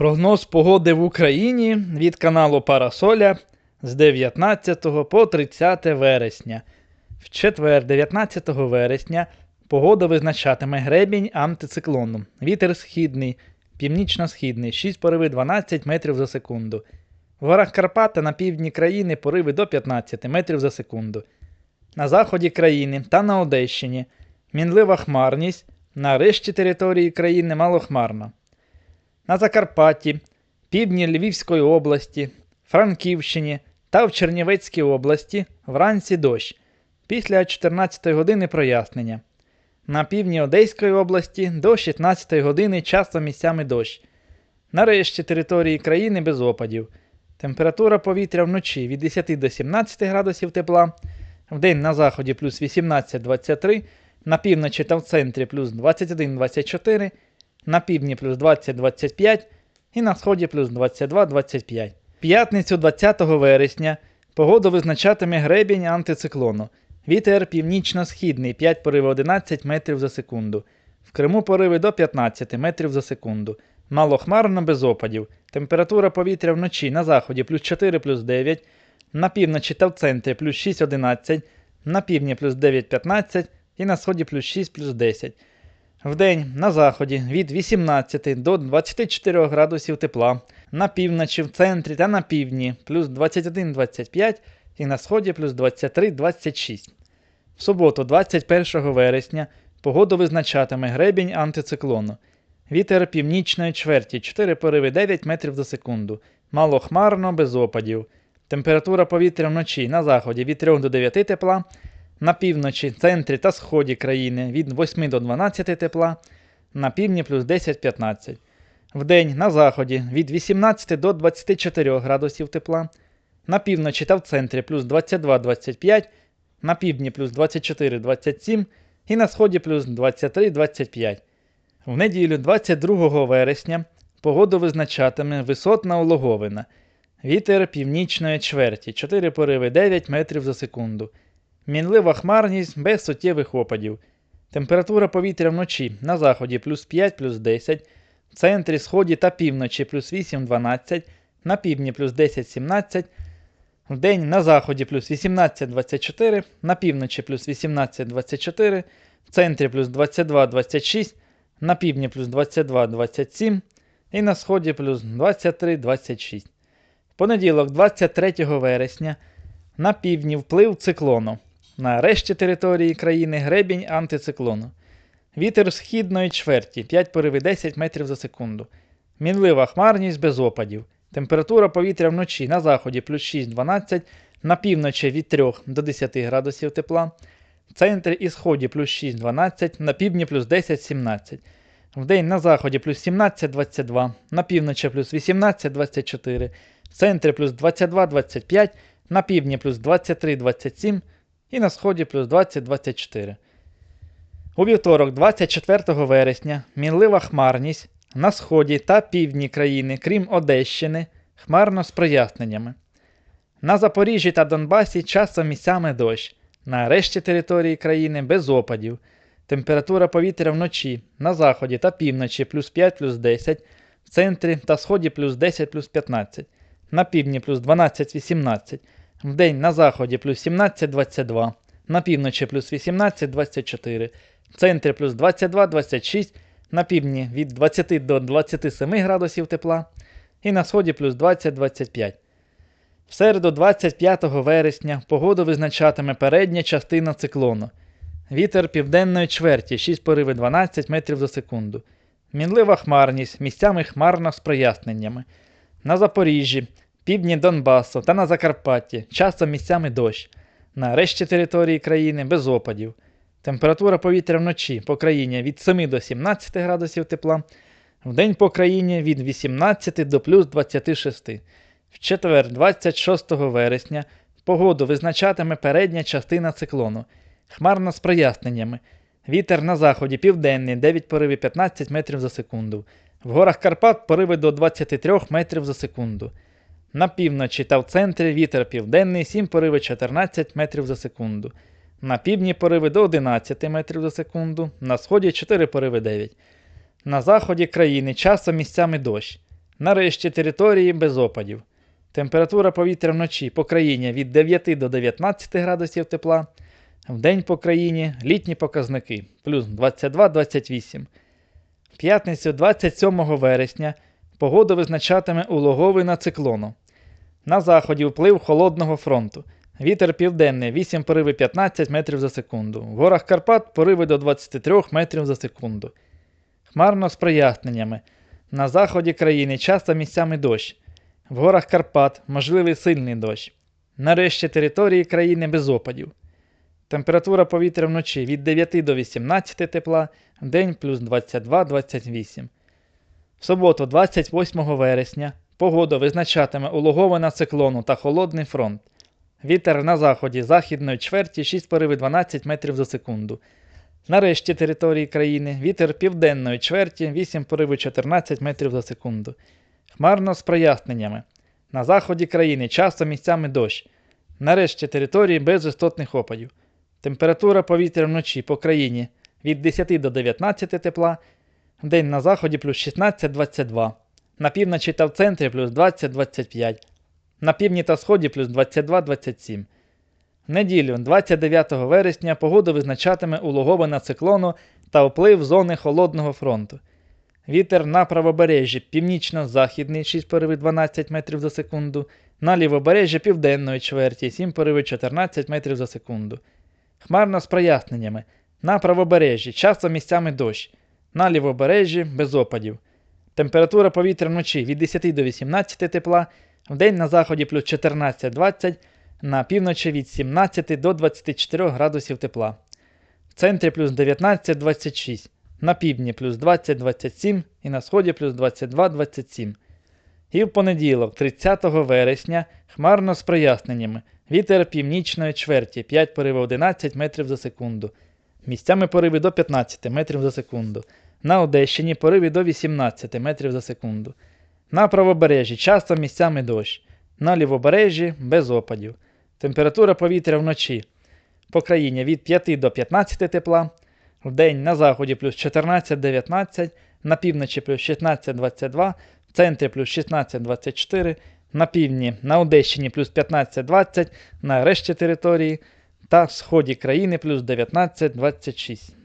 Прогноз погоди в Україні від каналу Парасоля з 19 по 30 вересня. В четвер, 19 вересня, погода визначатиме гребінь антициклону. Вітер східний, північно-східний, 6 пориви 12 метрів за секунду. В горах Карпата на півдні країни пориви до 15 метрів за секунду. На заході країни та на Одещині мінлива хмарність, на решті території країни малохмарно. На Закарпатті, півдні Львівської області, Франківщині та в Чернівецькій області вранці дощ. Після 14 години прояснення. На півдні Одеської області до 16 години часто місцями дощ. На решті території країни без опадів. Температура повітря вночі від 10 до 17 градусів тепла, вдень на заході плюс 18-23, на півночі та в центрі плюс 21-24, на півдні плюс 20-25 і на сході плюс 22-25. П'ятницю 20 вересня погоду визначатиме гребінь антициклону. Вітер північно-східний 5 пориви 11 метрів за секунду. В Криму пориви до 15 метрів за секунду. Малохмарно без опадів. Температура повітря вночі на заході плюс 4 плюс 9, на півночі та в центрі плюс 6 11, на півдні плюс 9 15 і на сході плюс 6 плюс 10. Вдень на заході від 18 до 24 градусів тепла, на півночі в центрі та на півдні плюс 21-25 і на сході плюс 23-26. В суботу, 21 вересня, погоду визначатиме гребінь антициклону. Вітер північної чверті 4 пориви 9 метрів за секунду. Малохмарно без опадів. Температура повітря вночі на заході від 3 до 9 тепла, на півночі, центрі та сході країни від 8 до 12 тепла, на півдні плюс 10-15. Вдень на заході від 18 до 24 градусів тепла, на півночі та в центрі плюс 22-25, на півдні плюс 24-27 і на сході плюс 23-25. В неділю 22 вересня погоду визначатиме висотна улоговина. Вітер північної чверті 4 пориви 9 метрів за секунду. Мінлива хмарність без суттєвих опадів. Температура повітря вночі на заході плюс 5 плюс 10, в центрі, сході та півночі плюс 8-12, на півдні плюс 10-17, вдень на заході плюс 18-24, на півночі плюс 18-24, в центрі плюс 22-26, на півдні плюс 22-27 і на сході плюс 23-26. В понеділок, 23 вересня, на півдні вплив циклону. На решті території країни гребінь антициклону. Вітер східної чверті 5 пориви 10 метрів за секунду. Мінлива хмарність без опадів. Температура повітря вночі на заході плюс 6-12, на півночі від 3 до 10 градусів тепла, в центрі і сході плюс 6-12, на півдні плюс 10-17. Вдень на заході плюс 17-22, на півночі плюс 18-24, в центрі плюс 22-25, на півдні плюс 23-27 і на сході плюс 20-24. У вівторок, 24 вересня, мінлива хмарність на сході та півдні країни, крім Одещини, хмарно з проясненнями. На Запоріжжі та Донбасі часом місцями дощ, на решті території країни без опадів. Температура повітря вночі на заході та півночі плюс 5 плюс 10, в центрі та сході плюс 10 плюс 15, на півдні плюс 12-18, вдень на заході плюс 17-22, на півночі плюс 18-24, в центрі плюс 22-26, на півдні від 20 до 27 градусів тепла і на сході плюс 20-25. В середу 25 вересня погоду визначатиме передня частина циклону. Вітер південної чверті 6 пориви 12 метрів за секунду. Мінлива хмарність, місцями хмарно з проясненнями. На Запоріжжі, півдні Донбасу та на Закарпатті часто місцями дощ. На решті території країни без опадів. Температура повітря вночі по країні від 7 до 17 градусів тепла, вдень по країні від 18 до плюс 26. В четвер, 26 вересня, погоду визначатиме передня частина циклону. Хмарно з проясненнями. Вітер на заході південний 9 пориви 15 метрів за секунду. В горах Карпат пориви до 23 метрів за секунду. На півночі та в центрі вітер південний 7 пориви 14 метрів за секунду. На півдні пориви до 11 метрів за секунду, на сході 4 пориви 9. На заході країни часом місцями дощ. Нарешті території без опадів. Температура повітря вночі по країні від 9 до 19 градусів тепла. Вдень по країні літні показники плюс 22-28. В п'ятницю 27 вересня погоду визначатиме улоговина циклону. На заході вплив холодного фронту. Вітер південний 8 пориви 15 метрів за секунду. В горах Карпат пориви до 23 метрів за секунду. Хмарно з проясненнями. На заході країни часто місцями дощ. В горах Карпат можливий сильний дощ. Нарешті території країни без опадів. Температура повітря вночі від 9 до 18 тепла, вдень плюс 22-28. В суботу, 28 вересня, погода визначатиме улоговина циклону та холодний фронт. Вітер на заході західної чверті 6 пориви 12 метрів за секунду. Нарешті території країни вітер південної чверті 8 пориви 14 метрів за секунду. Хмарно з проясненнями. На заході країни часто місцями дощ. Нарешті території без істотних опадів. Температура повітря вночі по країні від 10 до 19 тепла, вдень на заході плюс 16-22, на півночі та в центрі плюс 20-25, на півдні та сході плюс 22-27. В неділю, 29 вересня, погоду визначатиме улоговина циклону та вплив зони холодного фронту. Вітер на правобережжі північно-західний 6 пориви 12 метрів за секунду, на лівобережжі південної чверті 7 пориви 14 метрів за секунду. Хмарно з проясненнями. На правобережжі часто місцями дощ, на лівобережжі без опадів. Температура повітря вночі від 10 до 18 тепла, вдень на заході плюс 14-20, на півночі від 17 до 24 градусів тепла. В центрі плюс 19-26, на півдні плюс 20-27 і на сході плюс 22-27. І в понеділок, 30 вересня, хмарно з проясненнями. Вітер північної чверті 5 пориви 11 метрів за секунду. Місцями пориви до 15 метрів за секунду. На Одещині пориви до 18 метрів за секунду. На правобережжі часто місцями дощ. На лівобережжі без опадів. Температура повітря вночі. По країні від 5 до 15 тепла. Вдень на заході плюс 14-19, на півночі плюс 16-22, в центрі плюс 16-24, на півдні на Одещині плюс 15-20, на решті території та в сході країни плюс 19-26.